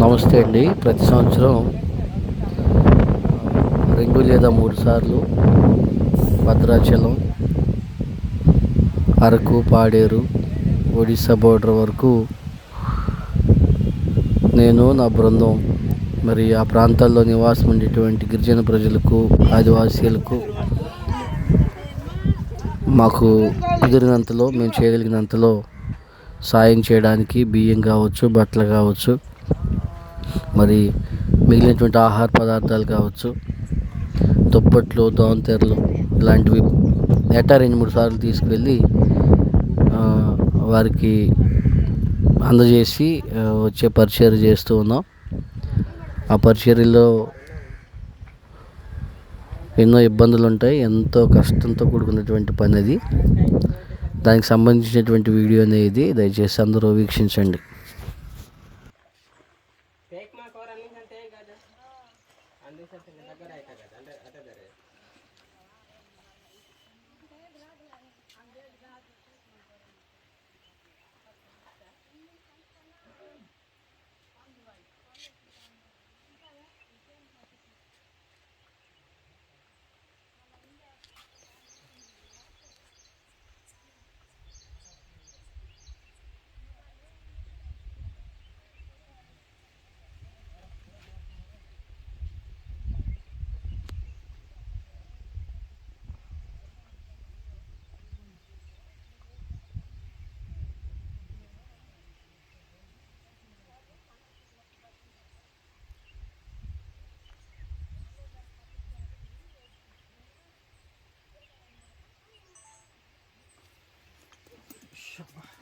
నమస్తే అండి. ప్రతి సంవత్సరం రెండు లేదా మూడు సార్లు భద్రాచలం అరకు పాడేరు ఒడిశా బోర్డర్ వరకు నేను నా బృందం మరి ఆ ప్రాంతాల్లో నివాసం ఉండేటువంటి గిరిజన ప్రజలకు ఆదివాసీలకు మాకు కుదిరినంతలో మేము చేయగలిగినంతలో సాయం చేయడానికి బియ్యం కావచ్చు బట్టలు కావచ్చు మరి మిగిలినటువంటి ఆహార పదార్థాలు కావచ్చు దుప్పట్లు దోంతెరలు ఇలాంటివి ఏటా రెండు మూడు సార్లు తీసుకువెళ్ళి వారికి అందజేసి వచ్చే పరిచయం చేస్తూ ఉన్నాం. ఆ పరిచర్యలో ఎన్నో ఇబ్బందులు ఉంటాయి ఎంతో కష్టంతో కూడుకున్నటువంటి పని అది. దానికి సంబంధించినటువంటి వీడియో అనేది దయచేసి అందరూ వీక్షించండి. టేక్ మా కూర అన్ని అంటే కాదు అంది దగ్గర అయితే కదా అంటే అదే İnşallah.